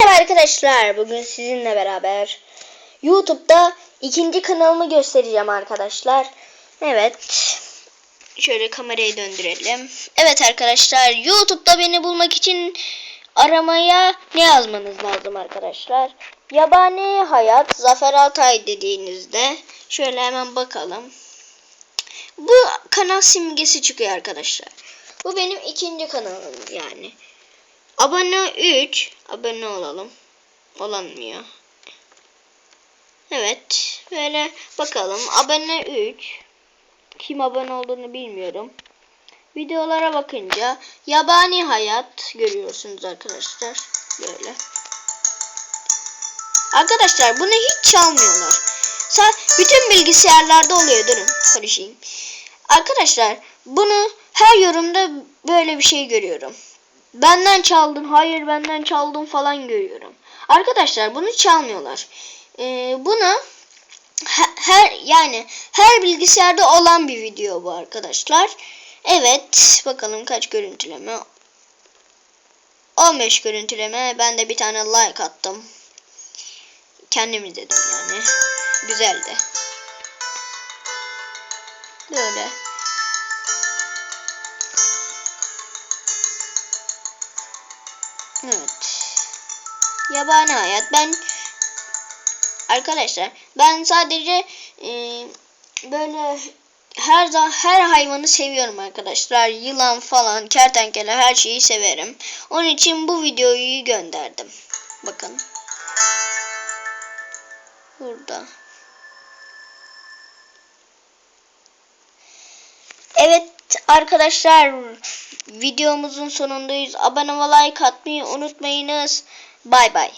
Merhaba arkadaşlar. Bugün sizinle beraber YouTube'da ikinci kanalımı göstereceğim arkadaşlar. Evet. Şöyle kamerayı döndürelim. Evet arkadaşlar. YouTube'da beni bulmak için aramaya ne yazmanız lazım arkadaşlar? Yabani Hayat Zafer Altay dediğinizde şöyle hemen bakalım. Bu kanal simgesi çıkıyor arkadaşlar. Bu benim ikinci kanalım yani. Abone 3. Abone olalım. Olamıyor. Evet. Böyle bakalım. Abone 3. Kim abone olduğunu bilmiyorum. Videolara bakınca yabani hayat görüyorsunuz arkadaşlar. Böyle. Arkadaşlar bunu hiç çalmıyorlar. Bütün bilgisayarlarda oluyor. Durun konuşayım. Arkadaşlar bunu her yorumda böyle bir şey görüyorum. Benden çaldın, hayır benden çaldın falan görüyorum. Arkadaşlar bunu çalmıyorlar. Ee, bunu he- her yani her bilgisayarda olan bir video bu arkadaşlar. Evet bakalım kaç görüntüleme. 15 görüntüleme. Ben de bir tane like attım. Kendim izledim yani. Güzeldi. Böyle. Evet. Yabani hayat. Ben arkadaşlar ben sadece e, böyle her zaman her hayvanı seviyorum arkadaşlar. Yılan falan, kertenkele her şeyi severim. Onun için bu videoyu gönderdim. Bakın. Burada. Evet arkadaşlar videomuzun sonundayız. Abone ve like atmayı unutmayınız. Bay bay.